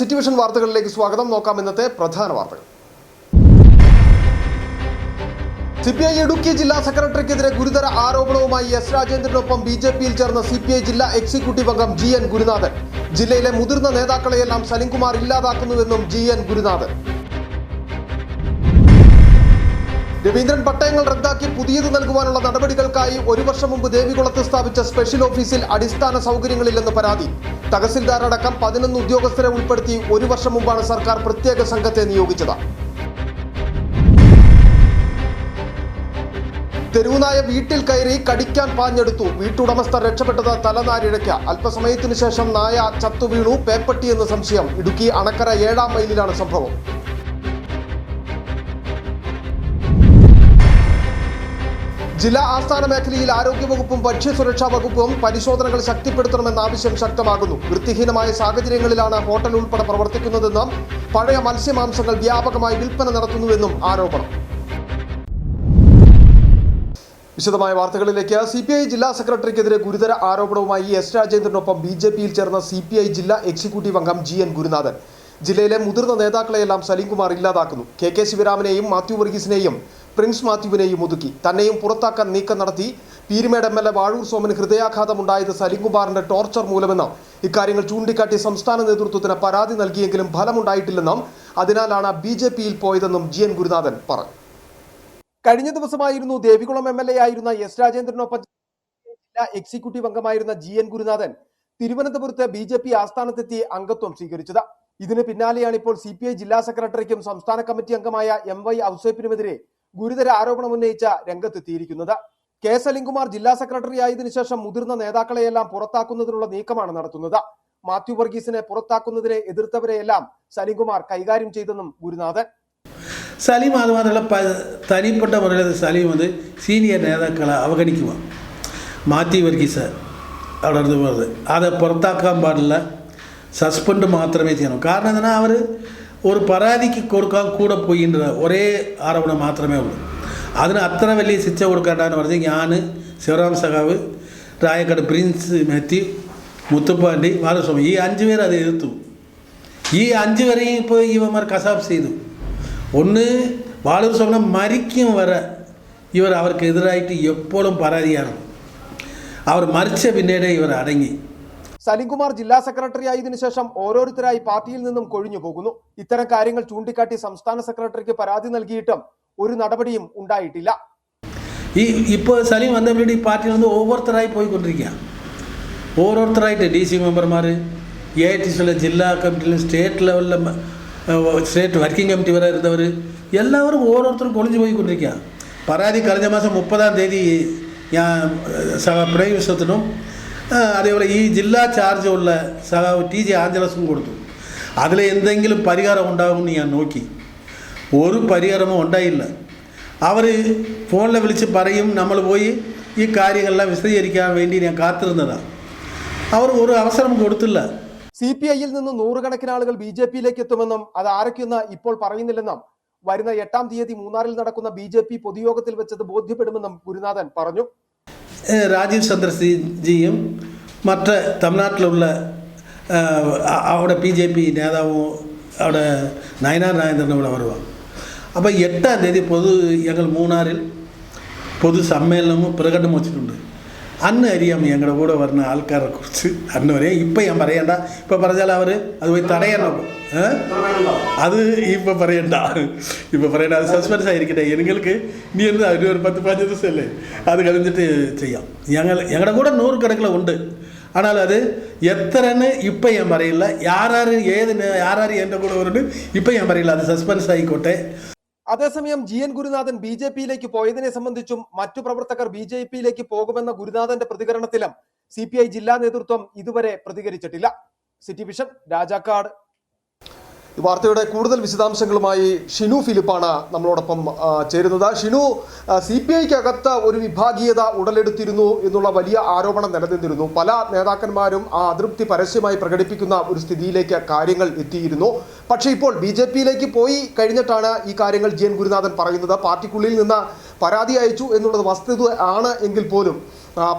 Situation വാർത്തകളിലേക്ക് സ്വാഗതം. നോക്കാം ഇന്നത്തെ പ്രധാന വാർത്തകൾ. സി പി ഐ ഇടുക്കി ജില്ലാ സെക്രട്ടറിക്കെതിരെ ഗുരുതര ആരോപണവുമായി എസ് രാജേന്ദ്രനൊപ്പം ബി ജെ പിയിൽ ചേർന്ന സി പി ഐ ജില്ലാ എക്സിക്യൂട്ടീവ് അംഗം ജി എൻ ഗുരുനാഥൻ. ജില്ലയിലെ മുതിർന്ന നേതാക്കളെയെല്ലാം സലിംകുമാർ ഇല്ലാതാക്കുന്നുവെന്നും ജി എൻ ഗുരുനാഥൻ. രവീന്ദ്രൻ പട്ടയങ്ങൾ റദ്ദാക്കി പുതിയത് നൽകുവാനുള്ള നടപടികൾക്കായി ഒരു വർഷം മുമ്പ് ദേവികുളത്ത് സ്ഥാപിച്ച സ്പെഷ്യൽ ഓഫീസിൽ അടിസ്ഥാന സൗകര്യങ്ങളില്ലെന്ന് പരാതി. തഹസിൽദാർ അടക്കം പതിനൊന്ന് ഉദ്യോഗസ്ഥരെ ഉൾപ്പെടുത്തി ഒരു വർഷം മുമ്പാണ് സർക്കാർ പ്രത്യേക സംഘത്തെ നിയോഗിച്ചത്. തെരുവുനായ വീട്ടിൽ കയറി കടിക്കാൻ പാഞ്ഞെടുത്തു. വീട്ടുടമസ്ഥർ രക്ഷപ്പെട്ടത് തലനാരിഴയ്ക്ക്. അല്പസമയത്തിനു ശേഷം നായ ചത്തു വീണു. പേപ്പട്ടി എന്ന് സംശയം. ഇടുക്കി അണക്കര ഏഴാം മൈലിലാണ് സംഭവം. ജില്ലാ ആസ്ഥാന മേഖലയിൽ ആരോഗ്യവകുപ്പും ഭക്ഷ്യസുരക്ഷാ വകുപ്പും പരിശോധനകൾ ശക്തിപ്പെടുത്തണമെന്ന ആവശ്യം ശക്തമാകുന്നു. വൃത്തിഹീനമായ സാഹചര്യങ്ങളിലാണ് ഹോട്ടൽ ഉൾപ്പെടെ പ്രവർത്തിക്കുന്നതെന്നും പഴയ മത്സ്യമാംസങ്ങൾ വ്യാപകമായി വിൽപ്പന നടത്തുന്നുവെന്നും ആരോപണം. വിശദമായ വാർത്തകളിലേക്ക് സി പി ഐ ജില്ലാ സെക്രട്ടറിക്കെതിരെ ഗുരുതര ആരോപണവുമായി എസ് രാജേന്ദ്രനൊപ്പം ബി ജെ പിയിൽ ചേർന്ന സി പി ഐ ജില്ലാ എക്സിക്യൂട്ടീവ് അംഗം ജി എൻ ഗുരുനാഥൻ. ജില്ലയിലെ മുതിർന്ന നേതാക്കളെയെല്ലാം സലീംകുമാർ ഇല്ലാതാക്കുന്നു. കെ കെ ശിവരാമനെയും മാത്യു വർഗീസിനെയും പ്രിൻസ് മാത്യുവിനെയും ഒതുക്കി. തന്നെയും പുറത്താക്കാൻ നീക്കം നടത്തി Peerumedu M L A Vazhoor സോമന് ഹൃദയാഘാതമുണ്ടായത് സലീംകുമാറിന്റെ ടോർച്ചർ മൂലമെന്ന് ഇക്കാര്യങ്ങൾ ചൂണ്ടിക്കാട്ടി സംസ്ഥാന നേതൃത്വത്തിന് പരാതി നൽകിയെങ്കിലും ഫലമുണ്ടായിട്ടില്ലെന്നും അതിനാലാണ് ബി ജെ പിയിൽ പോയതെന്നും ജി എൻ ഗുരുനാഥൻ പറഞ്ഞു. കഴിഞ്ഞ ദിവസമായിരുന്നു ദേവികുളം എം എൽ എ ആയിരുന്ന എസ് രാജേന്ദ്രനൊപ്പം ജില്ലാ എക്സിക്യൂട്ടീവ് അംഗമായിരുന്ന ജി എൻ ഗുരുനാഥൻ തിരുവനന്തപുരത്ത് ബി ജെ പി ആസ്ഥാനത്തെത്തി അംഗത്വം സ്വീകരിച്ചത്. ഇതിന് പിന്നാലെയാണ് ഇപ്പോൾ സി പി ഐ ജില്ലാ സെക്രട്ടറിക്കും സംസ്ഥാന കമ്മിറ്റി അംഗമായ എം വൈ ഔസേപ്പിനുമെതിരെ ഗുരുതര ആരോപണം ഉന്നയിച്ച രംഗത്തെത്തിയിരിക്കുന്നത്. കെ എസ് അലിൻകുമാർ ജില്ലാ സെക്രട്ടറി ആയതിനു ശേഷം മുതിർന്ന നേതാക്കളെയെല്ലാം പുറത്താക്കുന്നതിനുള്ള നീക്കമാണ് നടത്തുന്നത്. മാത്യു വർഗീസിനെ പുറത്താക്കുന്നതിനെ എതിർത്തവരെയെല്ലാം സലിംകുമാർ കൈകാര്യം ചെയ്തെന്നും ഗുരുനാഥൻ. സലീം അതുമാത്രമല്ല പ തനിപ്പെട്ട മുതലത് സലീം അത് സീനിയർ നേതാക്കളെ അവഗണിക്കുക. മാത്യു വർഗീസ് അവിടെ അത് പുറത്താക്കാൻ പാടില്ല. സസ്പെൻഡ് മാത്രമേ ചെയ്യണം കാരണം എന്താണ് അവർ ഒരു പരാതിക്ക് കൊടുക്കാൻ കൂടെ പോയിன்ற ഒരേ ആരോപണം മാത്രമേ ഉള്ളൂ അതിന് അത്ര വലിയ ശിക്ഷ കൊടുക്കേണ്ടെന്ന് പറഞ്ഞ് ഞാൻ ശിവറാം സഖാവ് രായക്കട പ്രിൻസ് മാത്യു മുത്തുപ്പാണ്ടി മാധവസ്വാമി ഈ അഞ്ച് പേർ അത് എതിർത്തു ഈ അഞ്ച് പേരെയും ഇപ്പോൾ ഇവന്മാർ കസാബ് ചെയ്തു ഒന്ന് വാളൂർ സ്വർണം മരിക്കും വരെ ഇവർ അവർക്ക് എതിരായിട്ട് എപ്പോഴും പരാതിയാണ് അവർ മരിച്ച പിന്നീട് ഇവർ അടങ്ങി സലിംകുമാർ ജില്ലാ സെക്രട്ടറി ആയതിനു ശേഷം ഓരോരുത്തരായി പാർട്ടിയിൽ നിന്നും കൊഴിഞ്ഞു പോകുന്നു. ഇത്തരം കാര്യങ്ങൾ ചൂണ്ടിക്കാട്ടി സംസ്ഥാന സെക്രട്ടറിക്ക് പരാതി നൽകിയിട്ടും ഒരു നടപടിയും ഉണ്ടായിട്ടില്ല. ഈ ഇപ്പോൾ സലീം വന്നപ്പോഴും ഈ പാർട്ടിയിൽ നിന്ന് ഓരോരുത്തരായി പോയിക്കൊണ്ടിരിക്കുക ഓരോരുത്തരായിട്ട് ഡി സി മെമ്പർമാർ എ ഐ ടി സിയിലെ ജില്ലാ കമ്മിറ്റിയിലും സ്റ്റേറ്റ് ലെവലിലെ സ്റ്റേറ്റ് വർക്കിംഗ് കമ്മിറ്റി വരെ ഇരുന്നവർ എല്ലാവരും ഓരോരുത്തരും കൊളിഞ്ഞു പോയിക്കൊണ്ടിരിക്കുക പരാതി കഴിഞ്ഞ മാസം മുപ്പതാം തീയതി ഞാൻ വിശ്വത്തിനും അതേപോലെ ഈ ജില്ലാ ചാർജ് ഉള്ള സഹാവ് ടി ജെ ആഞ്ചലസും കൊടുത്തു. അതിൽ എന്തെങ്കിലും പരിഹാരം ഉണ്ടാകുമെന്ന് ഞാൻ നോക്കി. ഒരു പരിഹാരമോ ഉണ്ടായില്ല. അവർ ഫോണിൽ വിളിച്ച് പറയും നമ്മൾ പോയി ഈ കാര്യങ്ങളെല്ലാം വിശദീകരിക്കാൻ വേണ്ടി ഞാൻ കാത്തിരുന്നതാണ് അവർ ഒരു അവസരം കൊടുത്തില്ല. സി പി ഐയിൽ നിന്ന് നൂറുകണക്കിന് ആളുകൾ ബി ജെ പിയിലേക്ക് എത്തുമെന്നും അത് ആരൊക്കെയെന്ന് ഇപ്പോൾ പറയുന്നില്ലെന്നും വരുന്ന എട്ടാം തീയതി മൂന്നാറിൽ നടക്കുന്ന ബി ജെ പി പൊതുയോഗത്തിൽ വെച്ചത് ബോധ്യപ്പെടുമെന്നും ഗുരുനാഥൻ പറഞ്ഞു. ഏഹ് രാജീവ് ചന്ദ്രജിയും മറ്റ് തമിഴ്നാട്ടിലുള്ള ഏഹ്, അ- അവിടെ ബി ജെ പി നേതാവും അവിടെ നയനാർ നായന്ദ്രനും ഇവിടെ വരുവാണ് അപ്പോൾ എട്ടാം തീയതി പൊതു ഞങ്ങൾ മൂന്നാറിൽ പൊതു സമ്മേളനവും പ്രകടനം വെച്ചിട്ടുണ്ട് അന്ന് അറിയാം ഞങ്ങളുടെ കൂടെ വരുന്ന ആൾക്കാരെ കുറിച്ച് അന്ന് വരെ ഇപ്പം ഞാൻ പറയണ്ട ഇപ്പം പറഞ്ഞാൽ അവർ അത് പോയി തടയണം ഏ? അത് ഇപ്പം പറയണ്ട ഇപ്പം പറയണ്ട അത് സസ്പെൻസ് ആയിരിക്കട്ടെ നിങ്ങൾക്ക് ഇനി എന്താ ഒരു ഒരു പത്ത് പതിനഞ്ച് ദിവസമല്ലേ അത് കഴിഞ്ഞിട്ട് ചെയ്യാം ഞങ്ങൾ ഞങ്ങളുടെ കൂടെ നൂറുകണക്കിൽ ഉണ്ട് ஆனால் அது எத்தனைன்னு இப்போ என் പറയില്ല யாராரு ஏது யாராரு എൻ്റെ കൂടെ വരുന്നുണ്ട് ഇപ്പം ഞാൻ പറയില്ല അത് സസ്പെൻസ് ആയിക്കോട്ടെ അതേസമയം G N Gurunathan B J പിയിലേക്ക് പോയതിനെ സംബന്ധിച്ചും മറ്റു പ്രവർത്തകർ ബി ജെ പിയിലേക്ക് പോകുമെന്ന ഗുരുനാഥന്റെ പ്രതികരണത്തിലും സി ജില്ലാ നേതൃത്വം ഇതുവരെ പ്രതികരിച്ചിട്ടില്ല. City Vision Rajakkad. വാർത്തയുടെ കൂടുതൽ വിശദാംശങ്ങളുമായി ഷിനു ഫിലിപ്പാണ് നമ്മളോടൊപ്പം ചേരുന്നത്. ഷിനു സി പി ഐക്കകത്ത് ഒരു വിഭാഗീയത ഉടലെടുത്തിരുന്നു എന്നുള്ള വലിയ ആരോപണം നിലനിന്നിരുന്നു. പല നേതാക്കന്മാരും ആ അതൃപ്തി പരസ്യമായി പ്രകടിപ്പിക്കുന്ന ഒരു സ്ഥിതിയിലേക്ക് കാര്യങ്ങൾ എത്തിയിരുന്നു. പക്ഷേ ഇപ്പോൾ ബി ജെ പിയിലേക്ക് പോയി കഴിഞ്ഞിട്ടാണ് ഈ കാര്യങ്ങൾ ജി എൻ ഗുരുനാഥൻ പറയുന്നത്. പാർട്ടിക്കുള്ളിൽ നിന്ന് പരാതി അയച്ചു എന്നുള്ളത് വസ്തുത ആണ് എങ്കിൽ പോലും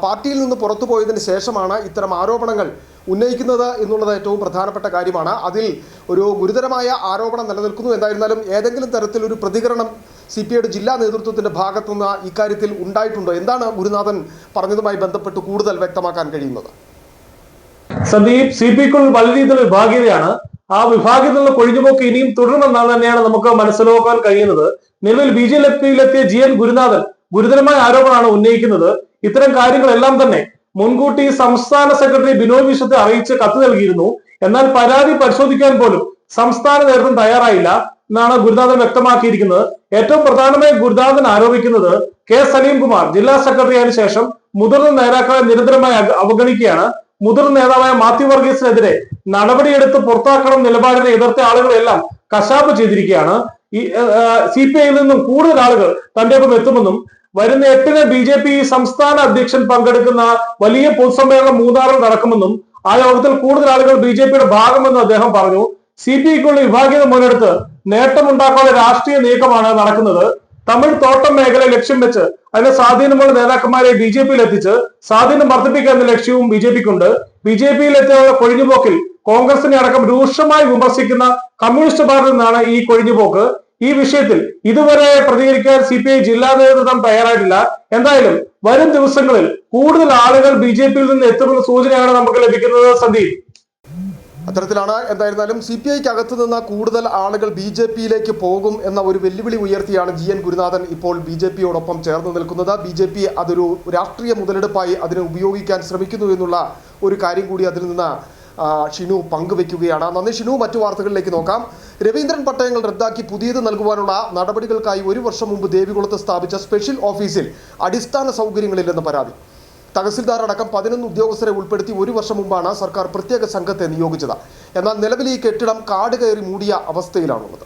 പാർട്ടിയിൽ നിന്ന് പുറത്തു പോയതിന് ശേഷമാണ് ഇത്തരം ആരോപണങ്ങൾ ഉന്നയിക്കുന്നത് എന്നുള്ളത് ഏറ്റവും പ്രധാനപ്പെട്ട കാര്യമാണ്. അതിൽ ഒരു ഗുരുതരമായ ആരോപണം നിലനിൽക്കുന്നു. എന്തായിരുന്നാലും ഏതെങ്കിലും തരത്തിലൊരു പ്രതികരണം സി പി ഐയുടെ ജില്ലാ നേതൃത്വത്തിന്റെ ഭാഗത്തുനിന്ന് ഇക്കാര്യത്തിൽ ഉണ്ടായിട്ടുണ്ടോ. എന്താണ് ഗുരുനാഥൻ പറഞ്ഞതുമായി ബന്ധപ്പെട്ട് കൂടുതൽ വ്യക്തമാക്കാൻ കഴിയുന്നത്? സന്ദീപ് സി പി പിക്കുള്ളിൽ വലിയ രീതിയിലുള്ള വിഭാഗീയതയാണ് ആ വിഭാഗത്തിലുള്ള കൊഴിഞ്ഞുപോക്ക് ഇനിയും തുടരുമെന്നാണ് തന്നെയാണ് നമുക്ക് മനസ്സിലാക്കാൻ കഴിയുന്നത്. നിലവിൽ ബി ജെ പിയിലെത്തിയ ജി എൻ ഗുരുനാഥൻ ഗുരുതരമായ ആരോപണമാണ് ഉന്നയിക്കുന്നത്. ഇത്തരം കാര്യങ്ങളെല്ലാം തന്നെ മുൻകൂട്ടി സംസ്ഥാന സെക്രട്ടറി ബിനോയ് വിശ്വത്തെ അറിയിച്ച് കത്ത് നൽകിയിരുന്നു. എന്നാൽ പരാതി പരിശോധിക്കാൻ പോലും സംസ്ഥാന നേതൃത്വം തയ്യാറായില്ല എന്നാണ് ഗുരുനാഥൻ വ്യക്തമാക്കിയിരിക്കുന്നത്. ഏറ്റവും പ്രധാനമായി ഗുരുനാഥൻ ആരോപിക്കുന്നത് കെ സലീം കുമാർ ജില്ലാ സെക്രട്ടറി ആയതിനു ശേഷം മുതിർന്ന നേതാക്കളെ നിരന്തരമായി അവഗണിക്കുകയാണ്. മുതിർന്ന നേതാവായ മാത്യു വർഗീസിനെതിരെ നടപടിയെടുത്ത് പുറത്താക്കണം നിലപാടിനെ എതിർത്ത ആളുകളെല്ലാം കശാപ്പ് ചെയ്തിരിക്കുകയാണ്. ഈ സി പി ഐയിൽ നിന്നും കൂടുതൽ ആളുകൾ തന്റെ ഒപ്പം എത്തുമെന്നും വരുന്ന എട്ടിന് ബി ജെ പി സംസ്ഥാന അധ്യക്ഷൻ പങ്കെടുക്കുന്ന വലിയ പൊതുസമ്മേളനം മൂന്നാറിൽ നടക്കുമെന്നും ആ യോഗത്തിൽ കൂടുതൽ ആളുകൾ ബി ജെ പിയുടെ ഭാഗമെന്നും അദ്ദേഹം പറഞ്ഞു. സി പി ഐക്കുള്ള വിഭാഗീയത മുന്നെടുത്ത് നേട്ടമുണ്ടാക്കാനുള്ള രാഷ്ട്രീയ നീക്കമാണ് നടക്കുന്നത്. തമിഴ് തോട്ടം മേഖല ലക്ഷ്യം വെച്ച് അതിന്റെ സ്വാധീനമുള്ള നേതാക്കന്മാരെ ബി ജെ പിയിൽ എത്തിച്ച് സ്വാധീനം വർദ്ധിപ്പിക്കുക എന്ന ലക്ഷ്യവും ബി ജെ പിക്കുണ്ട് ബി ജെ പിയിൽ എത്തിയുള്ള കൊഴിഞ്ഞുപോക്കിൽ കോൺഗ്രസിനെ അടക്കം രൂക്ഷമായി വിമർശിക്കുന്ന കമ്മ്യൂണിസ്റ്റ് പാർട്ടിയിൽ നിന്നാണ് ഈ കൊഴിഞ്ഞുപോക്ക്. ഈ വിഷയത്തിൽ ഇതുവരെ പ്രതികരിക്കാൻ സി പി ഐ ജില്ലാ നേതൃത്വം തയ്യാറായിട്ടില്ല. എന്തായാലും വരും ദിവസങ്ങളിൽ കൂടുതൽ ആളുകൾ ബി ജെ പിയിൽ നിന്ന് എത്തുമെന്ന സൂചനയാണ് നമുക്ക് ലഭിക്കുന്നത്. സന്ദീപ്. അത്തരത്തിലാണ് എന്തായിരുന്നാലും സി പി ഐക്ക് അകത്തു നിന്ന് കൂടുതൽ ആളുകൾ ബി ജെ പിയിലേക്ക് പോകും എന്ന ഒരു വെല്ലുവിളി ഉയർത്തിയാണ് ജി എൻ ഗുരുനാഥൻ ഇപ്പോൾ ബി ജെ പിയോടൊപ്പം ചേർന്ന് നിൽക്കുന്നത്. ബി ജെ പി അതൊരു രാഷ്ട്രീയ മുതലെടുപ്പായി അതിനെ ഉപയോഗിക്കാൻ ശ്രമിക്കുന്നു എന്നുള്ള ഒരു കാര്യം കൂടി അതിൽ നിന്ന് ഷിനു പങ്കുവെക്കുകയാണ്. നന്ദി ഷിനു മറ്റു വാർത്തകളിലേക്ക് നോക്കാം. രവീന്ദ്രൻ പട്ടയങ്ങൾ റദ്ദാക്കി പുതിയത് നൽകുവാനുള്ള നടപടികൾക്കായി ഒരു വർഷം മുമ്പ് ദേവികുളത്ത് സ്ഥാപിച്ച സ്പെഷ്യൽ ഓഫീസിൽ അടിസ്ഥാന സൗകര്യങ്ങളില്ലെന്ന് പരാതി. തഹസിൽദാർ അടക്കം പതിനൊന്ന് ഉദ്യോഗസ്ഥരെ ഉൾപ്പെടുത്തി ഒരു വർഷം മുമ്പാണ് സർക്കാർ പ്രത്യേക സംഘത്തെ നിയോഗിച്ചത്. എന്നാൽ നിലവിൽ ഈ കെട്ടിടം കാട് കയറി മൂടിയ അവസ്ഥയിലാണുള്ളത്.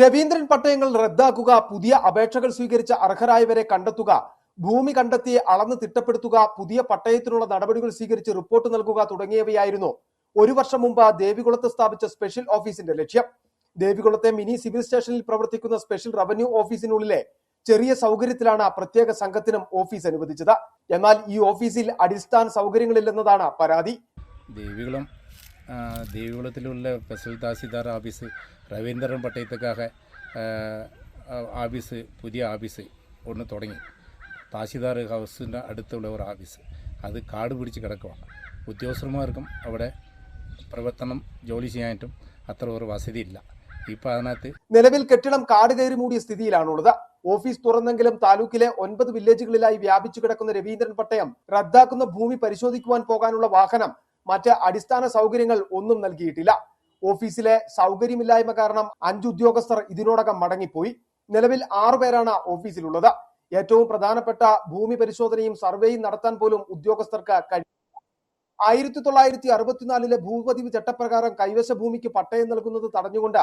രവീന്ദ്രൻ പട്ടയങ്ങൾ റദ്ദാക്കുക പുതിയ അപേക്ഷകൾ സ്വീകരിച്ച അർഹരായവരെ കണ്ടെത്തുക ഭൂമി കണ്ടെത്തി അളന്ന് തിട്ടപ്പെടുത്തുക പുതിയ പട്ടയത്തിനുള്ള നടപടികൾ സ്വീകരിച്ച് റിപ്പോർട്ട് നൽകുക തുടങ്ങിയവയായിരുന്നു ഒരു വർഷം മുമ്പ് ദേവികുളത്ത് സ്ഥാപിച്ച സ്പെഷ്യൽ ഓഫീസിന്റെ ലക്ഷ്യം. ദേവികുളത്തെ മിനി സിവിൽ സ്റ്റേഷനിൽ പ്രവർത്തിക്കുന്ന സ്പെഷ്യൽ റവന്യൂ ഓഫീസിനുള്ളിലെ ചെറിയ സൗകര്യത്തിലാണ് പ്രത്യേക സംഘത്തിനും ഓഫീസ് അനുവദിച്ചത്. എന്നാൽ ഈ ഓഫീസിൽ അടിസ്ഥാന സൗകര്യങ്ങളില്ലെന്നതാണ് പരാതി. ദേവികുളം ദേവികുളത്തിലുള്ള സ്പെഷ്യൽ തഹസിൽദാർ ഓഫീസ് രവീന്ദ്രൻ പട്ടയത്തക്കാക ആഫീസ് പുതിയ ആഫീസ് ഒന്ന് തുടങ്ങി. തഹസിൽദാർ ഹൗസിന്റെ അടുത്തുള്ള ഒരു ഓഫീസ് അത് കാട് പിടിച്ച് കിടക്കുവാണ് ഉദ്യോഗസ്ഥന്മാർക്കും അവിടെ പ്രവർത്തനം ജോലി ചെയ്യാനായിട്ടും അത്ര ഒരു വസതിയില്ല. ഇപ്പൊ അതിനകത്ത് നിലവിൽ കെട്ടിടം കാട് കയറി മൂടിയ സ്ഥിതിയിലാണുള്ളത്. ഓഫീസ് തുറന്നെങ്കിലും താലൂക്കിലെ ഒൻപത് വില്ലേജുകളിലായി വ്യാപിച്ചു കിടക്കുന്ന രവീന്ദ്രൻ പട്ടയം റദ്ദാക്കുന്ന ഭൂമി പരിശോധിക്കുവാൻ പോകാനുള്ള വാഹനം മറ്റ് അടിസ്ഥാന സൗകര്യങ്ങൾ ഒന്നും നൽകിയിട്ടില്ല. ഓഫീസിലെ സൗകര്യമില്ലായ്മ കാരണം അഞ്ച് ഉദ്യോഗസ്ഥർ ഇതിനോടകം മടങ്ങിപ്പോയി. നിലവിൽ ആറുപേരാണ് ഓഫീസിലുള്ളത്. ഏറ്റവും പ്രധാനപ്പെട്ട ഭൂമി പരിശോധനയും സർവേയും നടത്താൻ പോലും ഉദ്യോഗസ്ഥർക്ക് കഴിയും ആയിരത്തി തൊള്ളായിരത്തി അറുപത്തിനാലിലെ ഭൂപതിവ് ചട്ടപ്രകാരം കൈവശ ഭൂമിക്ക് പട്ടയം നൽകുന്നത് തടഞ്ഞുകൊണ്ട്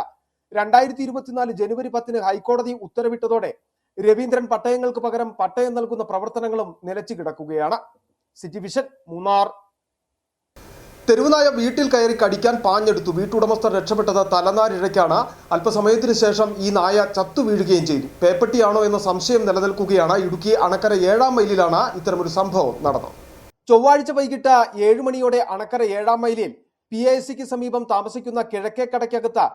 രണ്ടായിരത്തി ഇരുപത്തിനാല് ജനുവരി പത്തിന് ഹൈക്കോടതി ഉത്തരവിട്ടതോടെ രവീന്ദ്രൻ പട്ടയങ്ങൾക്ക് പകരം പട്ടയം നൽകുന്ന പ്രവർത്തനങ്ങളും നിലച്ചു കിടക്കുകയാണ്. City Vision Munnar. തെരുവുനായ വീട്ടിൽ കയറി കടിക്കാൻ പാഞ്ഞെടുത്തു. വീട്ടുടമസ്ഥർ രക്ഷപ്പെട്ടത് തലനാരിഴയ്ക്കാണ്. അല്പസമയത്തിന് ശേഷം ഈ നായ ചത്തു വീഴുകയും ചെയ്തു. പേപ്പട്ടിയാണോ എന്ന സംശയം നിലനിൽക്കുകയാണ്. ഇടുക്കി അണക്കര ഏഴാം മൈലിലാണ് ഇത്തരമൊരു സംഭവം നടന്നത്. ചൊവ്വാഴ്ച വൈകിട്ട് ഏഴു മണിയോടെ അണക്കര ഏഴാം മൈലിൽ പി ഐ സിക്ക് സമീപം താമസിക്കുന്ന കിഴക്കേ കടയ്ക്കകത്ത്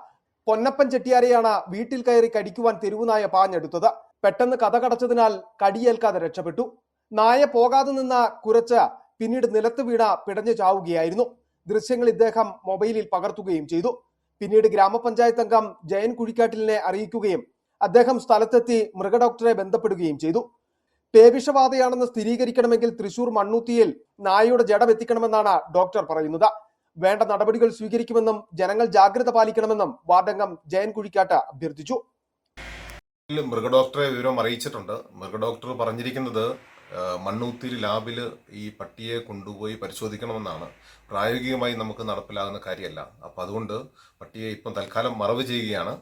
പൊന്നപ്പൻ ചെട്ടിയാരെയാണ് വീട്ടിൽ കയറി കടിക്കുവാൻ തെരുവുനായ പാഞ്ഞെടുത്തത്. പെട്ടെന്ന് കഥ കടച്ചതിനാൽ കടിയേൽക്കാതെ രക്ഷപ്പെട്ടു. നായ പോകാതെ നിന്ന കുറച്ച് പിന്നീട് നിലത്ത് വീണ പിടഞ്ഞു ചാവുകയായിരുന്നു. ദൃശ്യങ്ങൾ ഇദ്ദേഹം മൊബൈലിൽ പകർത്തുകയും ചെയ്തു. പിന്നീട് ഗ്രാമപഞ്ചായത്ത് അംഗം ജയൻ കുഴിക്കാട്ടിലിനെ അറിയിക്കുകയും അദ്ദേഹം സ്ഥലത്തെത്തി മൃഗഡോക്ടറെ ബന്ധപ്പെടുകയും ചെയ്തു. പേവിഷബാധയാണെന്ന് സ്ഥിരീകരിക്കണമെങ്കിൽ തൃശൂർ മണ്ണൂത്തിയിൽ നായയുടെ ജഡം എത്തിക്കണമെന്നാണ് ഡോക്ടർ പറയുന്നത്. വേണ്ട നടപടികൾ സ്വീകരിക്കുമെന്നും ജനങ്ങൾ ജാഗ്രത പാലിക്കണമെന്നും വാർഡംഗം ജയൻ കുഴിക്കാട്ട് അഭ്യർത്ഥിച്ചു. മൃഗഡോക്ടറെ വിവരം അറിയിച്ചിട്ടുണ്ട്. മൃഗഡോക്ടർ പറഞ്ഞിരിക്കുന്നത് മണ്ണൂത്തിരി ലാബിൽ ഈ പട്ടിയെ കൊണ്ടുപോയി പരിശോധിക്കണമെന്നാണ്. പ്രായോഗികമായി നമുക്ക് നടപ്പിലാകുന്ന കാര്യമല്ല. അപ്പം അതുകൊണ്ട് പട്ടിയെ ഇപ്പം തൽക്കാലം മറവ് ചെയ്യുകയാണ്.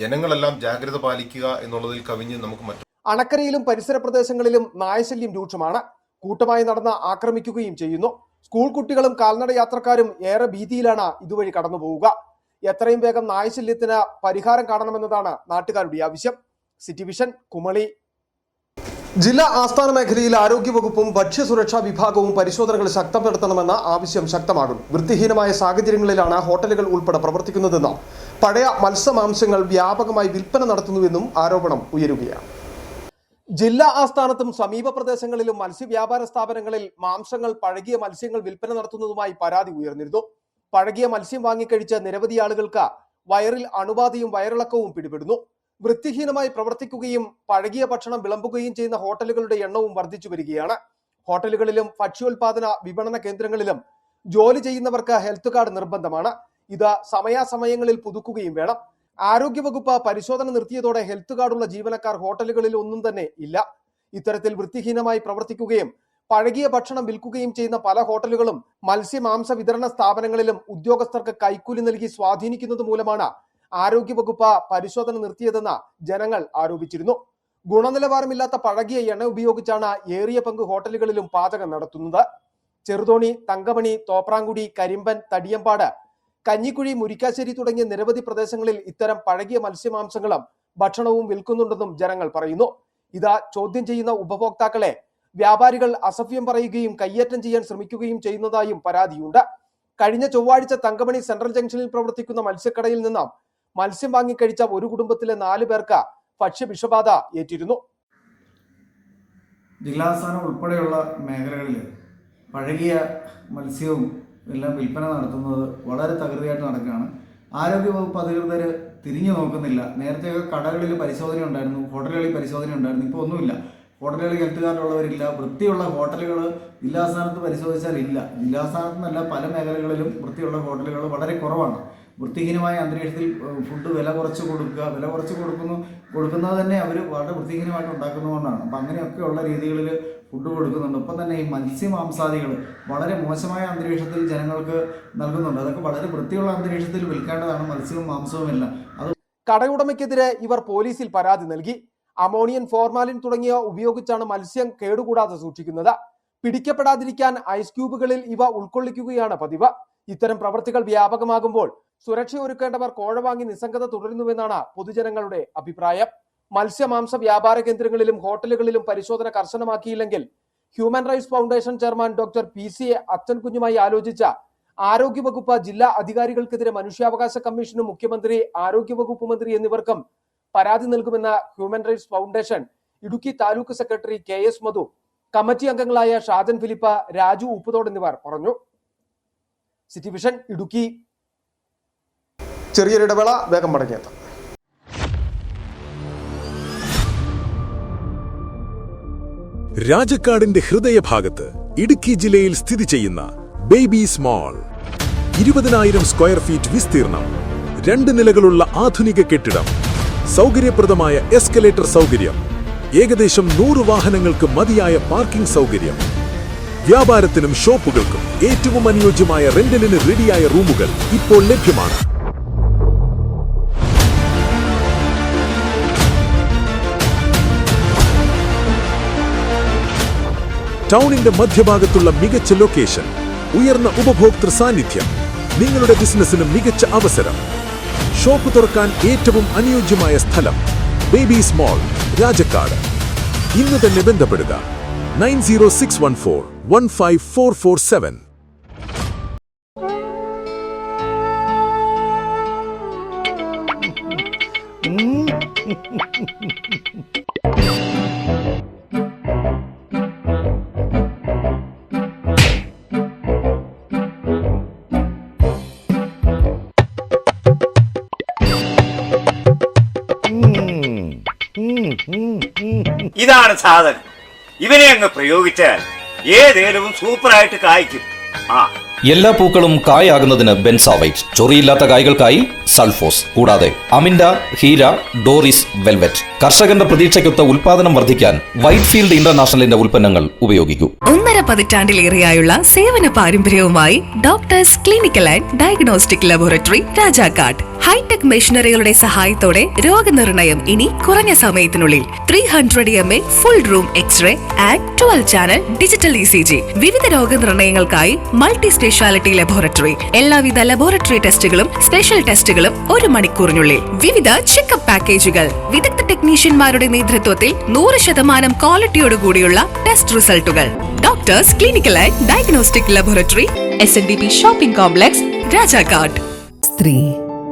ജനങ്ങളെല്ലാം ജാഗ്രത പാലിക്കുക എന്നുള്ളതിൽ കവിഞ്ഞ് നമുക്ക് മറ്റു അണക്കരയിലും പരിസര പ്രദേശങ്ങളിലും നായശല്യം രൂക്ഷമാണ്. കൂട്ടമായി നടന്ന് ആക്രമിക്കുകയും ചെയ്യുന്നു. സ്കൂൾ കുട്ടികളും കാൽനട യാത്രക്കാരും ഏറെ ഭീതിയിലാണ് ഇതുവഴി കടന്നു പോവുക. എത്രയും വേഗം നായശല്യത്തിന് പരിഹാരം കാണണമെന്നതാണ് നാട്ടുകാരുടെ ആവശ്യം. സിറ്റി വിഷൻ കുമളി ജില്ലാ ആസ്ഥാന മേഖലയിൽ ആരോഗ്യവകുപ്പും ഭക്ഷ്യസുരക്ഷാ വിഭാഗവും പരിശോധനകൾ ശക്തപ്പെടുത്തണമെന്ന ആവശ്യം ശക്തമാകും. വൃത്തിഹീനമായ സാഹചര്യങ്ങളിലാണ് ഹോട്ടലുകൾ ഉൾപ്പെടെ പ്രവർത്തിക്കുന്നതെന്നും പഴയ മത്സ്യമാംസങ്ങൾ വ്യാപകമായി വിൽപ്പന നടത്തുന്നുവെന്നും ആരോപണം ഉയരുകയാണ്. ജില്ലാ ആസ്ഥാനത്തും സമീപ പ്രദേശങ്ങളിലും മത്സ്യവ്യാപാര സ്ഥാപനങ്ങളിൽ മാംസങ്ങൾ പഴകിയ മത്സ്യങ്ങൾ വിൽപ്പന നടത്തുന്നതുമായി പരാതി ഉയർന്നിരുന്നു. പഴകിയ മത്സ്യം വാങ്ങിക്കഴിച്ച നിരവധി ആളുകൾക്ക് വയറിൽ അണുബാധയും വയറിളക്കവും പിടിപെടുന്നു. വൃത്തിഹീനമായി പ്രവർത്തിക്കുകയും പഴകിയ ഭക്ഷണം വിളമ്പുകയും ചെയ്യുന്ന ഹോട്ടലുകളുടെ എണ്ണവും വർദ്ധിച്ചു വരികയാണ്. ഹോട്ടലുകളിലും ഭക്ഷ്യോൽപാദന വിപണന കേന്ദ്രങ്ങളിലും ജോലി ചെയ്യുന്നവർക്ക് ഹെൽത്ത് കാർഡ് നിർബന്ധമാണ്. ഇത് സമയാസമയങ്ങളിൽ പുതുക്കുകയും വേണം. ആരോഗ്യവകുപ്പ് പരിശോധന നിർത്തിയതോടെ ഹെൽത്ത് കാർഡുള്ള ജീവനക്കാർ ഹോട്ടലുകളിൽ ഒന്നും തന്നെ ഇല്ല. ഇത്തരത്തിൽ വൃത്തിഹീനമായി പ്രവർത്തിക്കുകയും പഴകിയ ഭക്ഷണം വിൽക്കുകയും ചെയ്യുന്ന പല ഹോട്ടലുകളും മത്സ്യമാംസ വിതരണ സ്ഥാപനങ്ങളിലും ഉദ്യോഗസ്ഥർക്ക് കൈക്കൂലി നൽകി സ്വാധീനിക്കുന്നത് മൂലമാണ് ആരോഗ്യവകുപ്പ് പരിശോധന നിർത്തിയതെന്ന് ജനങ്ങൾ ആരോപിച്ചിരുന്നു. ഗുണനിലവാരമില്ലാത്ത പഴകിയ എണ്ണ ഉപയോഗിച്ചാണ് ഏറിയ പങ്ക് ഹോട്ടലുകളിലും പാചകം നടത്തുന്നത്. ചെറുതോണി തങ്കമണി തോപ്രാങ്കുടി കരിമ്പൻ തടിയമ്പാട് കഞ്ഞിക്കുഴി മുരിക്കാശ്ശേരി തുടങ്ങിയ നിരവധി പ്രദേശങ്ങളിൽ ഇത്തരം പഴകിയ മത്സ്യമാംസങ്ങളും ഭക്ഷണവും വിൽക്കുന്നുണ്ടെന്നും ജനങ്ങൾ പറയുന്നു. ഇത് ചോദ്യം ചെയ്യുന്ന ഉപഭോക്താക്കളെ വ്യാപാരികൾ അസഭ്യം പറയുകയും കയ്യേറ്റം ചെയ്യാൻ ശ്രമിക്കുകയും ചെയ്യുന്നതായും പരാതിയുണ്ട്. കഴിഞ്ഞ ചൊവ്വാഴ്ച തങ്കമണി സെൻട്രൽ ജംഗ്ഷനിൽ പ്രവർത്തിക്കുന്ന മത്സ്യക്കടയിൽ നിന്നും മത്സ്യം വാങ്ങിക്കഴിച്ച ഒരു കുടുംബത്തിലെ നാലു പേർക്ക് ഭക്ഷ്യവിഷബാധ ഏറ്റിരുന്നു. ജില്ലാസ്ഥാനം ഉൾപ്പെടെയുള്ള മേഖലകളിൽ പഴകിയ മത്സ്യവും എല്ലാം വിൽപ്പന നടത്തുന്നത് വളരെ തകൃതിയായിട്ട് നടക്കുകയാണ്. ആരോഗ്യവകുപ്പ് അധികൃതർ തിരിഞ്ഞു നോക്കുന്നില്ല. നേരത്തെയൊക്കെ കടകളിൽ പരിശോധന ഉണ്ടായിരുന്നു ഹോട്ടലുകളിൽ പരിശോധന ഉണ്ടായിരുന്നു ഇപ്പോൾ ഒന്നുമില്ല. ഹോട്ടലുകളിൽ ഹെൽത്ത് കാർഡുള്ളവരില്ല വൃത്തിയുള്ള ഹോട്ടലുകൾ ജില്ലാസ്ഥാനത്ത് പരിശോധിച്ചാൽ ഇല്ല ജില്ലാസ്ഥാനത്ത് നിന്നല്ല പല മേഖലകളിലും വൃത്തിയുള്ള ഹോട്ടലുകൾ വളരെ കുറവാണ്. വൃത്തിഹീനമായ അന്തരീക്ഷത്തിൽ ഫുഡ് വില കുറച്ച് കൊടുക്കുക. വില കുറച്ച് കൊടുക്കുന്നു കൊടുക്കുന്നത് തന്നെ അവർ വളരെ വൃത്തിഹീനമായിട്ട് ഉണ്ടാക്കുന്നതുകൊണ്ടാണ്. അപ്പം അങ്ങനെയൊക്കെയുള്ള രീതികളിൽ ഫുഡ് കൊടുക്കുന്നുണ്ട്. ഒപ്പം തന്നെ ഈ മത്സ്യമാംസാദികൾ വളരെ മോശമായ അന്തരീക്ഷത്തിൽ ജനങ്ങൾക്ക് നൽകുന്നുണ്ട്. അതൊക്കെ വളരെ വൃത്തിയുള്ള അന്തരീക്ഷത്തിൽ വിൽക്കേണ്ടതാണ്. മത്സ്യവും മാംസവും എല്ലാം. അത് കടയുടമയ്ക്കെതിരെ ഇവർ പോലീസിൽ പരാതി നൽകി. അമോണിയൻ ഫോർമാലിൻ തുടങ്ങിയ ഉപയോഗിച്ചാണ് മത്സ്യം കേടുകൂടാതെ സൂക്ഷിക്കുന്നത്. പിടിക്കപ്പെടാതിരിക്കാൻ ഐസ് ക്യൂബുകളിൽ ഇവ ഉൾക്കൊള്ളിക്കുകയാണ് പതിവ്. ഇത്തരം പ്രവർത്തികൾ വ്യാപകമാകുമ്പോൾ സുരക്ഷ ഒരുക്കേണ്ടവർ കോഴ വാങ്ങി നിസ്സംഗത തുടരുന്നുവെന്നാണ് പൊതുജനങ്ങളുടെ അഭിപ്രായം. മത്സ്യമാംസ വ്യാപാര കേന്ദ്രങ്ങളിലും ഹോട്ടലുകളിലും പരിശോധന കർശനമാക്കിയില്ലെങ്കിൽ human rights foundation chairman doctor P C A അച്ഛൻ കുഞ്ഞുമായി ആലോചിച്ച ആരോഗ്യവകുപ്പ് ജില്ലാ അധികാരികൾക്കെതിരെ മനുഷ്യാവകാശ കമ്മീഷനും മുഖ്യമന്ത്രി ആരോഗ്യവകുപ്പ് മന്ത്രി എന്നിവർക്കും പരാതി നൽകുമെന്ന human rights foundation Idukki taluk secretary K S Madhu committee അംഗങ്ങളായ ഷാജൻ ഫിലിപ്പ രാജു ഉപ്പുതോട് എന്നിവർ പറഞ്ഞു. City vision Idukki. ചെറിയൊരിടവേള വേഗം മടങ്ങിയെത്താം. രാജക്കാടിന്റെ ഹൃദയഭാഗത്ത് ഇടുക്കി ജില്ലയിൽ സ്ഥിതി ചെയ്യുന്ന ബേബീസ് മാൾ ഇരുപതിനായിരം സ്ക്വയർ ഫീറ്റ് വിസ്തീർണം രണ്ട് നിലകളുള്ള ആധുനിക കെട്ടിടം സൗകര്യപ്രദമായ എസ്കലേറ്റർ സൗകര്യം ഏകദേശം നൂറ് വാഹനങ്ങൾക്ക് മതിയായ പാർക്കിംഗ് സൗകര്യം വ്യാപാരത്തിനും ഷോപ്പുകൾക്കും ഏറ്റവും അനുയോജ്യമായ റെന്റലിന് റെഡിയായ റൂമുകൾ ഇപ്പോൾ ലഭ്യമാണ്. ടൗണിന്റെ മധ്യഭാഗത്തുള്ള മികച്ച ലൊക്കേഷൻ ഉയർന്ന ഉപഭോക്തൃ സാന്നിധ്യം നിങ്ങളുടെ ബിസിനസ്സിന് മികച്ച അവസരം ഷോപ്പ് തുറക്കാൻ ഏറ്റവും അനുയോജ്യമായ സ്ഥലം ബേബീസ് മോൾ രാജക്കാട്. ഇന്ന് തന്നെ ബന്ധപ്പെടുക. Nine zero six one four. One five four four seven ഇതാണ് സാധനം ഇവനെ അങ്ങ് പ്രയോഗിച്ചാൽ ഏതേലവും സൂപ്പറായിട്ട് കായ്ക്കും. ആ. എല്ലാ പൂക്കളും കായാകുന്നതിന് ബെൻസാവൈറ്റ്. ചൊറിയില്ലാത്ത കായ്കൾക്കായി സൾഫോസ്. കൂടാതെ അമിൻഡ ഹീര ഡോറിസ് വെൽവെറ്റ്. കർഷകന്റെ പ്രതീക്ഷയ്ക്കൊത്ത ഉൽപാദനം വർദ്ധിക്കാൻ വൈറ്റ് ഫീൽഡ് ഇന്റർനാഷണലിന്റെ ഉൽപ്പന്നങ്ങൾ ഉപയോഗിക്കൂ. ഒന്നര പതിറ്റാണ്ടിലേറെയായുള്ള സേവന പാരമ്പര്യവുമായി doctors clinical and diagnostic laboratory Rajakkad hitech മെഷീനറികളുടെ സഹായത്തോടെ രോഗനിർണയം ഇനി കുറഞ്ഞ സമയത്തിനുള്ളിൽ. Three hundred M A full room x-ray and twelve channel digital E C G വിവിധ രോഗനിർണയങ്ങൾക്കായി മൾട്ടി സ്പെഷ്യാലിറ്റി ലബോറട്ടറി എല്ലാവിധ ലബോറട്ടറി ടെസ്റ്റുകളും സ്പെഷ്യൽ ടെസ്റ്റുകളും ഒരു മണിക്കൂറിനുള്ളിൽ. വിവിധ ചെക്കപ്പ് പാക്കേജുകൾ വിദഗ്ധ ടെക്നീഷ്യന്മാരുടെ നേതൃത്വത്തിൽ നൂറ് ശതമാനം ക്വാളിറ്റിയോടുകൂടിയുള്ള test റിസൾട്ടുകൾ doctors clinical and diagnostic laboratory S N D P shopping complex Rajakkad സ്ത്രീ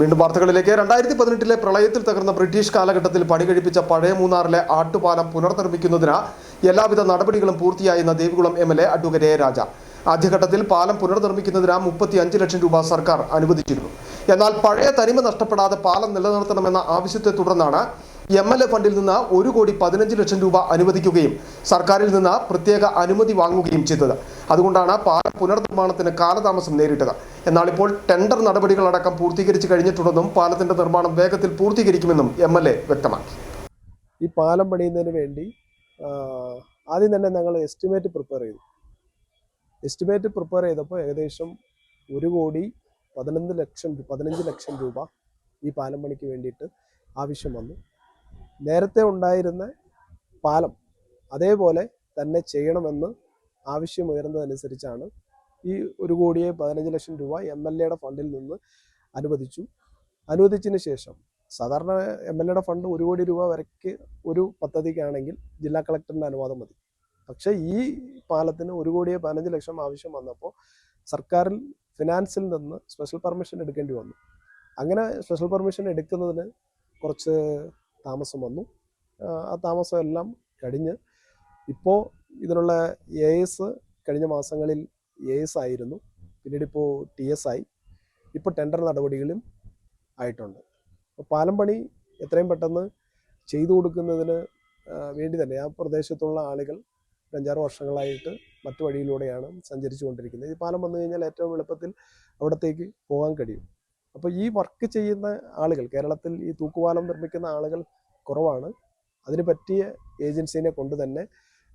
വീണ്ടും വാർത്തകളിലേക്ക്. രണ്ടായിരത്തി പതിനെട്ടിലെ പ്രളയത്തിൽ തകർന്ന ബ്രിട്ടീഷ് കാലഘട്ടത്തിൽ പണി കഴിപ്പിച്ച പഴയ മൂന്നാറിലെ ആട്ടുപാലം പുനർനിർമ്മിക്കുന്നതിന് എല്ലാവിധ നടപടികളും പൂർത്തിയായെന്ന Devikulam M L A advocate A Raja. ആദ്യഘട്ടത്തിൽ പാലം പുനർനിർമ്മിക്കുന്നതിന് മുപ്പത്തി അഞ്ച് ലക്ഷം രൂപ സർക്കാർ അനുവദിച്ചിരുന്നു. എന്നാൽ പഴയ തനിമ നഷ്ടപ്പെടാതെ പാലം നിലനിർത്തണമെന്ന ആവശ്യത്തെ തുടർന്നാണ് എം എൽ എ ഫണ്ടിൽ നിന്ന് ഒരു കോടി പതിനഞ്ച് ലക്ഷം രൂപ അനുവദിക്കുകയും സർക്കാരിൽ നിന്ന് പ്രത്യേക അനുമതി വാങ്ങുകയും ചെയ്തത്. അതുകൊണ്ടാണ് പാലം പുനർനിർമ്മാണത്തിന് കാലതാമസം നേരിട്ടത്. എന്നാൽ ഇപ്പോൾ ടെൻഡർ നടപടികളടക്കം പൂർത്തീകരിച്ചു കഴിഞ്ഞിട്ടുണ്ടെന്നും പാലത്തിന്റെ നിർമ്മാണം വേഗത്തിൽ പൂർത്തീകരിക്കുമെന്നും എം എൽ എ വ്യക്തമാക്കി. ഈ പാലം പണിയുന്നതിന് വേണ്ടി ആദ്യം തന്നെ ഞങ്ങൾ എസ്റ്റിമേറ്റ് പ്രിപ്പയർ ചെയ്തു. എസ്റ്റിമേറ്റ് പ്രിപ്പയർ ചെയ്തപ്പോൾ ഏകദേശം ഒരു കോടി പതിനൊന്ന് ലക്ഷം പതിനഞ്ച് ലക്ഷം രൂപ ഈ പാലം പണിക്ക് വേണ്ടിയിട്ട് ആവശ്യം വന്നു. നേരത്തെ ഉണ്ടായിരുന്ന പാലം അതേപോലെ തന്നെ ചെയ്യണമെന്ന് ആവശ്യമുയർന്നതനുസരിച്ചാണ് ഈ ഒരു കോടിയെ പതിനഞ്ച് ലക്ഷം രൂപ എം എൽ എയുടെ ഫണ്ടിൽ നിന്ന് അനുവദിച്ചു. അനുവദിച്ചതിന് ശേഷം സാധാരണ എം എൽ എയുടെ ഫണ്ട് ഒരു കോടി രൂപ വരയ്ക്ക് ഒരു പദ്ധതിക്കാണെങ്കിൽ ജില്ലാ കളക്ടറിന്റെ അനുവാദം മതി. പക്ഷേ ഈ പാലത്തിന് ഒരു കോടിയെ പതിനഞ്ച് ലക്ഷം ആവശ്യം വന്നപ്പോൾ സർക്കാരിൽ ഫിനാൻസിൽ നിന്ന് സ്പെഷ്യൽ പെർമിഷൻ എടുക്കേണ്ടി വന്നു. അങ്ങനെ സ്പെഷ്യൽ പെർമിഷൻ എടുക്കുന്നതിന് കുറച്ച് താമസം വന്നു. ആ, താമസമെല്ലാം കഴിഞ്ഞ് ഇപ്പോൾ ഇതിനുള്ള എ എസ് കഴിഞ്ഞ മാസങ്ങളിൽ എ എസ് ആയിരുന്നു. പിന്നീട് ഇപ്പോൾ ടി എസ് ആയി. ഇപ്പോൾ ടെൻഡർ നടപടികളും ആയിട്ടുണ്ട്. അപ്പോൾ പാലം പണി എത്രയും പെട്ടെന്ന് ചെയ്തു കൊടുക്കുന്നതിന് വേണ്ടി തന്നെ ആ പ്രദേശത്തുള്ള ആളുകൾ അഞ്ചാറ് വർഷങ്ങളായിട്ട് മറ്റു വഴിയിലൂടെയാണ് സഞ്ചരിച്ചു കൊണ്ടിരിക്കുന്നത്. ഈ പാലം വന്നു കഴിഞ്ഞാൽ ഏറ്റവും എളുപ്പത്തിൽ അവിടത്തേക്ക് പോകാൻ കഴിയും. അപ്പോൾ ഈ വർക്ക് ചെയ്യുന്ന ആളുകൾ കേരളത്തിൽ ഈ തൂക്കുപാലം നിർമ്മിക്കുന്ന ആളുകൾ കുറവാണ്. അതിന് പറ്റിയ ഏജൻസീനെ കൊണ്ട് തന്നെ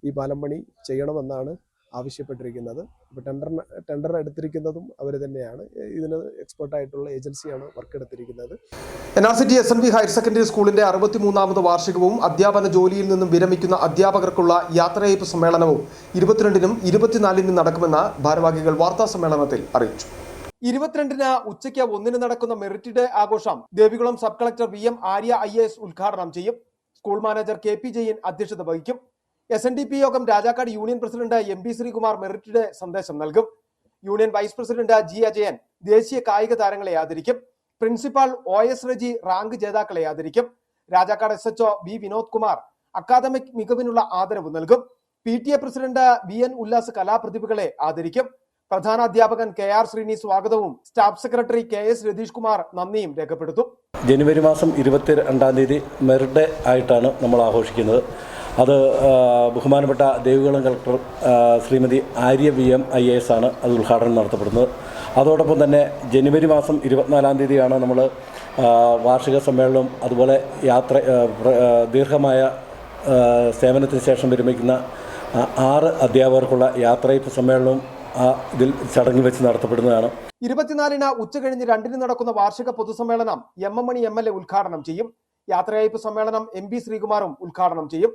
ഈ പാലം പണി ചെയ്യണമെന്നാണ് ആവശ്യപ്പെട്ടിരിക്കുന്നത്. അപ്പോൾ ടെൻഡർ ടെൻഡർ എടുത്തിരിക്കുന്നതും അവർ തന്നെയാണ്. ഇതിന് എക്സ്പെർട്ടായിട്ടുള്ള ഏജൻസിയാണ് വർക്ക് എടുത്തിരിക്കുന്നത്. N R C T S N B higher secondary സ്കൂളിന്റെ അറുപത്തിമൂന്നാമത് വാർഷികവും അധ്യാപന ജോലിയിൽ നിന്നും വിരമിക്കുന്ന അധ്യാപകർക്കുള്ള യാത്രയയപ്പ് സമ്മേളനവും ഇരുപത്തിരണ്ടിനും ഇരുപത്തിനാലിനും നടക്കുമെന്ന് ഭാരവാഹികൾ വാർത്താ സമ്മേളനത്തിൽ അറിയിച്ചു. ഇരുപത്തിരണ്ടിന് ഉച്ചയ്ക്ക് ഒന്നിന് നടക്കുന്ന മെറിറ്റ് ഡേ ആഘോഷം Devikulam sub collector V M Arya I S ഉദ്ഘാടനം ചെയ്യും. School manager K P Jain അധ്യക്ഷത വഹിക്കും. S N D P Yogam Rajakkad union president M P Sreekumar merit day സന്ദേശം നൽകും. Union vice president G Ajayan ദേശീയ കായിക താരങ്ങളെ ആദരിക്കും. Principal O S Reji rank ജേതാക്കളെ ആദരിക്കും. Rajakkad S H O B Vinod Kumar academic മികവിനുള്ള ആദരവ് നൽകും. P T A president V N Ullas കലാപ്രതിഭകളെ ആദരിക്കും. പ്രധാന അധ്യാപകൻ കെ ആർ ശ്രീനി സ്വാഗതവും staff secretary K S Ratheesh Kumar നന്ദിയും രേഖപ്പെടുത്തും. ജനുവരി മാസം ഇരുപത്തി രണ്ടാം തീയതി മെറിറ്റ് ഡേ ആയിട്ടാണ് നമ്മൾ ആഘോഷിക്കുന്നത്. അത് ബഹുമാനപ്പെട്ട Devikulam collector Shrimati Arya V M I S ആണ് അത് ഉദ്ഘാടനം നടത്തപ്പെടുന്നത്. അതോടൊപ്പം തന്നെ ജനുവരി മാസം ഇരുപത്തിനാലാം തീയതിയാണ് നമ്മൾ വാർഷിക സമ്മേളനവും അതുപോലെ യാത്ര ദീർഘമായ സേവനത്തിന് ശേഷം വിരമിക്കുന്ന ആറ് അധ്യാപകർക്കുള്ള യാത്രയപ്പ് സമ്മേളനവും ആ ഇതിൽ ചടങ്ങ് വെച്ച് നടത്തപ്പെടുന്നതാണ്. ഇരുപത്തിനാലിന് ഉച്ച കഴിഞ്ഞ് രണ്ടിന് നടക്കുന്ന വാർഷിക പൊതുസമ്മേളനം M M Mani M L A ഉദ്ഘാടനം ചെയ്യും. യാത്രയയപ്പ് സമ്മേളനം എം ബി ശ്രീകുമാറും ഉദ്ഘാടനം ചെയ്യും.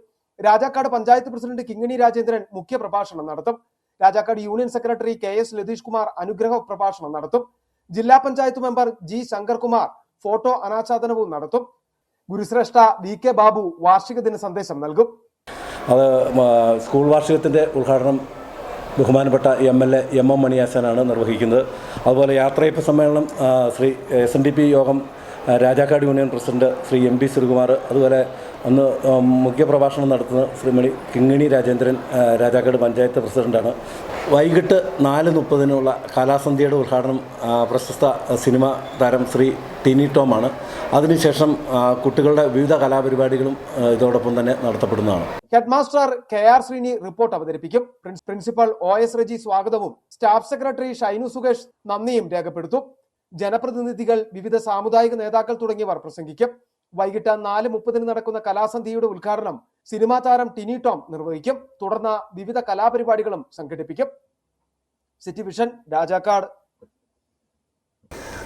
രാജാക്കാട് പഞ്ചായത്ത് പ്രസിഡന്റ് കിങ്ങിണി രാജേന്ദ്രൻ മുഖ്യ പ്രഭാഷണം നടത്തും. Rajakkad union secretary K S Latheesh Kumar അനുഗ്രഹ പ്രഭാഷണം നടത്തും. ജില്ലാ panchayat member G Shankarkumar photo അനാച്ഛാദനവും നടത്തും. ഗുരുശ്രേഷ്ഠ വി കെ ബാബു വാർഷിക ദിന സന്ദേശം നൽകും. അത് സ്കൂൾ വാർഷികത്തിന്റെ ഉദ്ഘാടനം ബഹുമാനപ്പെട്ട M L A M M മണിയാസനാണ് നിർവഹിക്കുന്നത്. അതുപോലെ യാത്രയപ്പ് സമ്മേളനം Shri S N D P Yogam Rajakkad union president Shri M P Sreekumar അതുപോലെ അന്ന് മുഖ്യപ്രഭാഷണം നടത്തുന്ന ശ്രീമണി കിങ്ങിണി രാജേന്ദ്രൻ രാജാക്കാട് പഞ്ചായത്ത് പ്രസിഡന്റാണ്. വൈകിട്ട് നാല് മുപ്പതിനുള്ള കലാസന്ധ്യയുടെ ഉദ്ഘാടനം പ്രശസ്ത സിനിമ താരം ശ്രീ ടിനി ടോമാണ്. അതിനുശേഷം കുട്ടികളുടെ വിവിധ കലാപരിപാടികളും ഇതോടൊപ്പം തന്നെ നടത്തപ്പെടുന്നതാണ്. Headmaster K R Sreeni report അവതരിപ്പിക്കും. പ്രിൻസ്- പ്രിൻസിപ്പൽ ഒ എസ് റജി സ്വാഗതവും സ്റ്റാഫ് സെക്രട്ടറി ഷൈനു സുകേഷ് നന്ദിയും രേഖപ്പെടുത്തും. ജനപ്രതിനിധികൾ വിവിധ സാമുദായിക നേതാക്കൾ തുടങ്ങിയവർ പ്രസംഗിക്കും. വൈകിട്ട് നാല് മുപ്പതിന് നടക്കുന്ന കലാസന്ധ്യയുടെ ഉദ്ഘാടനം സിനിമാ താരം ടിനി ടോം നിർവഹിക്കും. തുടർന്ന് വിവിധ കലാപരിപാടികളും സംഘടിപ്പിക്കും. City Vision Rajakkad.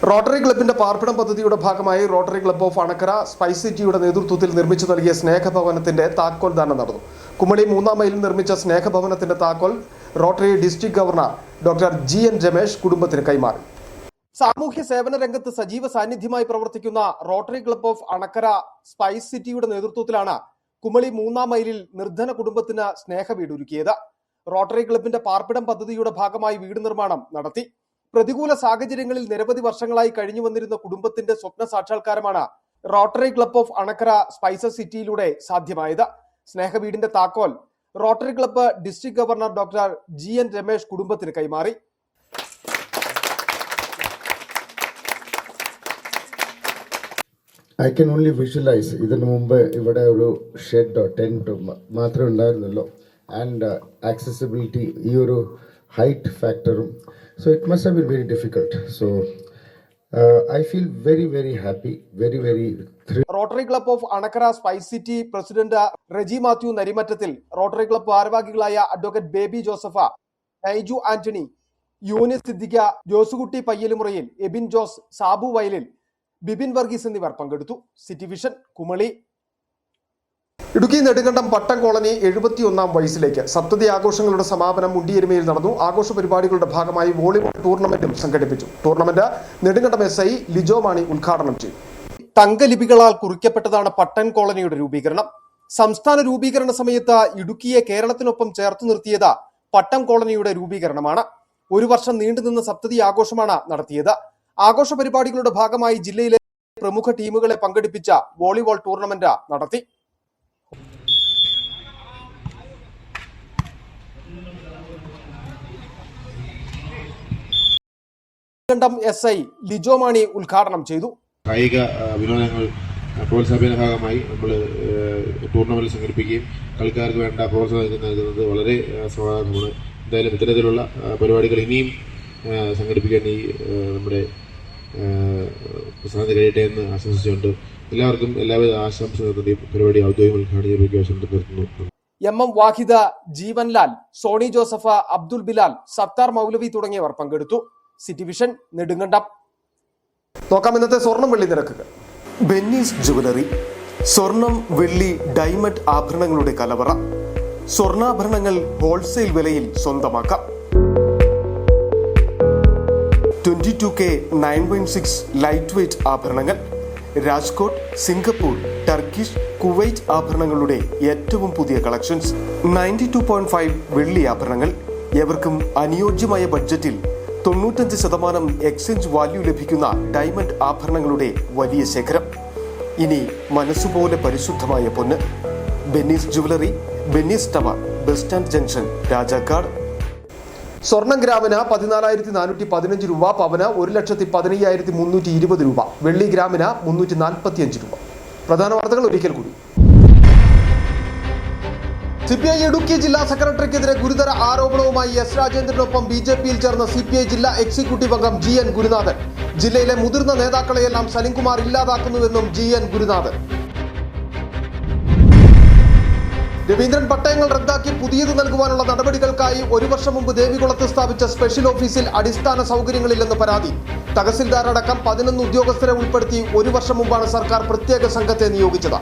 റോട്ടറി ക്ലബിന്റെ പാർപ്പിടം പദ്ധതിയുടെ ഭാഗമായി Rotary club of Anakkara spice സിറ്റിയുടെ നേതൃത്വത്തിൽ നിർമ്മിച്ചു നൽകിയ സ്നേഹഭവനത്തിന്റെ താക്കോൽ ദാനം നടന്നു. കുമളി മൂന്നാം മൈലിൽ നിർമ്മിച്ച സ്നേഹഭവനത്തിന്റെ താക്കോൽ Rotary district governor doctor G N Ramesh കുടുംബത്തിന് കൈമാറി. സാമൂഹ്യ സേവന രംഗത്ത് സജീവ സാന്നിധ്യമായി പ്രവർത്തിക്കുന്ന Rotary club of Anakkara spice സിറ്റിയുടെ നേതൃത്വത്തിലാണ് കുമളി മൂന്നാം മൈലിൽ നിർധന കുടുംബത്തിന് സ്നേഹ വീട് ഒരുക്കിയത്. റോട്ടറി ക്ലബിന്റെ പാർപ്പിടം പദ്ധതിയുടെ ഭാഗമായി വീട് നിർമ്മാണം നടത്തി. പ്രതികൂല സാഹചര്യങ്ങളിൽ നിരവധി വർഷങ്ങളായി കഴിഞ്ഞു വന്നിരുന്ന കുടുംബത്തിന്റെ സ്വപ്ന സാക്ഷാത്കാരമാണ് Rotary club of Anakkara spices സിറ്റിയിലൂടെ സാധ്യമായത്. സ്നേഹ വീടിന്റെ താക്കോൽ Rotary club district governor doctor G N Ramesh കുടുംബത്തിന് കൈമാറി. ഐ ക്യാൻ ഓൺലി വിഷ്വലൈസ് ഇതിനു മുമ്പ് ഇവിടെ ഒരു ഷെഡോ ടെന്റോ മാത്രമേ ഉണ്ടായിരുന്നുള്ളൂ. ആൻഡ് ആക്സസിബിലിറ്റി ഈ ഒരു ഹൈറ്റ് ഫാക്ടറും so it must have been very difficult so I feel very very happy very very Rotary Club of Anakkara Spice City president Reji Mathew Narimattathil Rotary Club ഭാരവാഹികളായ advocate baby Joseph Naiju Antony Younis Siddique Josekutty Payyalumurayil Ebin Jose Sabu Vayalil Bibin Varghese എന്നിവർ പങ്കെടുത്തു. City vision Kumily. Idukki Nedumkandam Pattom colony എഴുപത്തിയൊന്നാം വയസ്സിലേക്ക്. സപ്തതി ആഘോഷങ്ങളുടെ സമാപനം മുണ്ടിയെരുമയിൽ നടന്നു. ആഘോഷ പരിപാടികളുടെ ഭാഗമായി വോളിബോൾ ടൂർണമെന്റും സംഘടിപ്പിച്ചു. Tournament Nedumkandam S I Lijo Mani ഉദ്ഘാടനം ചെയ്തു. തങ്കലിപികളാൽ കുറിക്കപ്പെട്ടതാണ് പട്ടൻ കോളനിയുടെ രൂപീകരണം. സംസ്ഥാന രൂപീകരണ സമയത്ത് ഇടുക്കിയെ കേരളത്തിനൊപ്പം ചേർത്ത് നിർത്തിയത് പട്ടം കോളനിയുടെ രൂപീകരണമാണ്. ഒരു വർഷം നീണ്ടുനിന്ന സപ്തതി ആഘോഷമാണ് നടത്തിയത്. ആഘോഷ പരിപാടികളുടെ ഭാഗമായി ജില്ലയിലെ പ്രമുഖ ടീമുകളെ പങ്കെടുപ്പിച്ച വോളിബോൾ ടൂർണമെന്റ് നടത്തി. എസ് ഐ ലിജോ മാണി ഉദ്ഘാടനം ചെയ്തു. കായിക വിനോദങ്ങൾ പ്രോത്സാഹന ഭാഗമായി നമ്മൾ ടൂർണമെന്റ് സംഘടിപ്പിക്കുകയും കളിക്കാർക്ക് വേണ്ട പ്രോത്സാഹനം നൽകുന്നത് വളരെ സമാധാനമാണ് എന്തായാലും ഇത്തരത്തിലുള്ള പരിപാടികൾ ഇനിയും സംഘടിപ്പിക്കാൻ ഈ നമ്മുടെ പ്രസാദി കഴിയട്ടെ എന്ന് ആശംസിച്ചുകൊണ്ട് എല്ലാവർക്കും എല്ലാവിധ ആശംസകളും ഈ പരിപാടി ഔദ്യോഗിക ഉദ്ഘാടനം നിർത്തുന്നു എം എം വാഹിദ ജീവൻലാൽ സോണി ജോസഫ അബ്ദുൽ ബിലാൽ സത്താർ മൗലവി തുടങ്ങിയവർ പങ്കെടുത്തു. City vision Nedumkandam. നോക്കാം ഇന്നത്തെ സ്വർണം വെള്ളി നിരക്കുകൾ ബെന്നീസ് ജുവലറി സ്വർണം വെള്ളി ഡയമണ്ട് ആഭരണങ്ങളുടെ കലവറ സ്വർണാഭരണങ്ങൾ ഹോൾസെയിൽ വിലയിൽ സ്വന്തമാക്കാം. Twenty two K nine point six light weight ആഭരണങ്ങൾ രാജ്കോട്ട് സിംഗപ്പൂർ ടർക്കിഷ് കുവൈറ്റ് ആഭരണങ്ങളുടെ ഏറ്റവും പുതിയ collections ninety two point five വെള്ളി ആഭരണങ്ങൾ. എവർക്കും അനുയോജ്യമായ ബഡ്ജറ്റിൽ തൊണ്ണൂറ്റഞ്ച് ശതമാനം എക്സ്ചേഞ്ച് വാല്യൂ ലഭിക്കുന്ന ഡയമണ്ട് ആഭരണങ്ങളുടെ വലിയ ശേഖരം. ഇനി മനസ്സുപോലെ പരിശുദ്ധമായ പൊന്ന് Benny's jewellery Benny's tower bus stand junction Rajakkad സ്വർണം ഗ്രാമിന് പതിനാലായിരത്തി നാനൂറ്റി പതിനഞ്ച് രൂപ പവന് ഒരു ലക്ഷത്തി പതിനയ്യായിരത്തി മുന്നൂറ്റി ഇരുപത് രൂപ വെള്ളി ഗ്രാമിന് മുന്നൂറ്റി നാൽപ്പത്തി അഞ്ച് രൂപ. പ്രധാന വാർത്തകൾ ഒരിക്കൽ കൂടി. സി പി ഐ ഇടുക്കി ജില്ലാ സെക്രട്ടറിക്കെതിരെ ഗുരുതര ആരോപണവുമായി എസ് രാജേന്ദ്രനൊപ്പം ബി ജെ പിയിൽ ചേർന്ന സി പി ഐ ജില്ലാ എക്സിക്യൂട്ടീവ് അംഗം ജി എൻ ഗുരുനാഥൻ. ജില്ലയിലെ മുതിർന്ന നേതാക്കളെയെല്ലാം സലിംകുമാർ ഇല്ലാതാക്കുന്നുവെന്നും ജി എൻ ഗുരുനാഥൻ. രവീന്ദ്രൻ പട്ടയങ്ങൾ റദ്ദാക്കി പുതിയത് നൽകുവാനുള്ള നടപടികൾക്കായി ഒരു വർഷം മുമ്പ് ദേവികുളത്ത് സ്ഥാപിച്ച സ്പെഷ്യൽ ഓഫീസിൽ അടിസ്ഥാന സൗകര്യങ്ങളില്ലെന്ന് പരാതി. തഹസിൽദാർ അടക്കം പതിനൊന്ന് ഉദ്യോഗസ്ഥരെ ഉൾപ്പെടുത്തി ഒരു വർഷം മുമ്പാണ് സർക്കാർ പ്രത്യേക സംഘത്തെ നിയോഗിച്ചത്.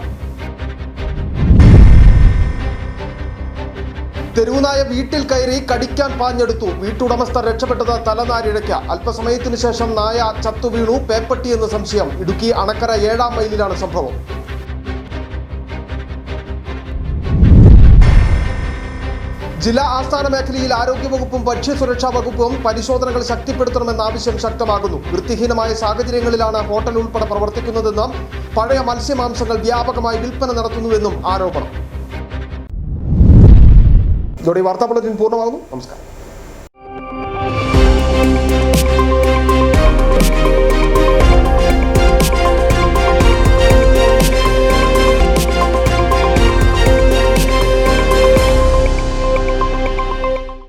തെരുവുനായ വീട്ടിൽ കയറി കടിക്കാൻ പാഞ്ഞെടുത്തു. വീട്ടുടമസ്ഥർ രക്ഷപ്പെട്ടത് തലനാരിഴയ്ക്ക്. അല്പസമയത്തിനു ശേഷം നായ ചത്തു വീണു. പേപ്പട്ടി എന്ന് സംശയം. ഇടുക്കി അണക്കര ഏഴാം മൈലിലാണ് സംഭവം. ജില്ലാ ആസ്ഥാന മേഖലയിൽ ആരോഗ്യവകുപ്പും ഭക്ഷ്യസുരക്ഷാ വകുപ്പും പരിശോധനകൾ ശക്തിപ്പെടുത്തണമെന്ന ആവശ്യം ശക്തമാകുന്നു. വൃത്തിഹീനമായ സാഹചര്യങ്ങളിലാണ് ഹോട്ടൽ ഉൾപ്പെടെ പ്രവർത്തിക്കുന്നതെന്നും പഴയ മത്സ്യമാംസങ്ങൾ വ്യാപകമായി വിൽപ്പന നടത്തുന്നുവെന്നും ആരോപണം. ഇതോടെ വാർത്താ ബുള്ളറ്റിൻ പൂർണമാകുന്നു. നമസ്കാരം.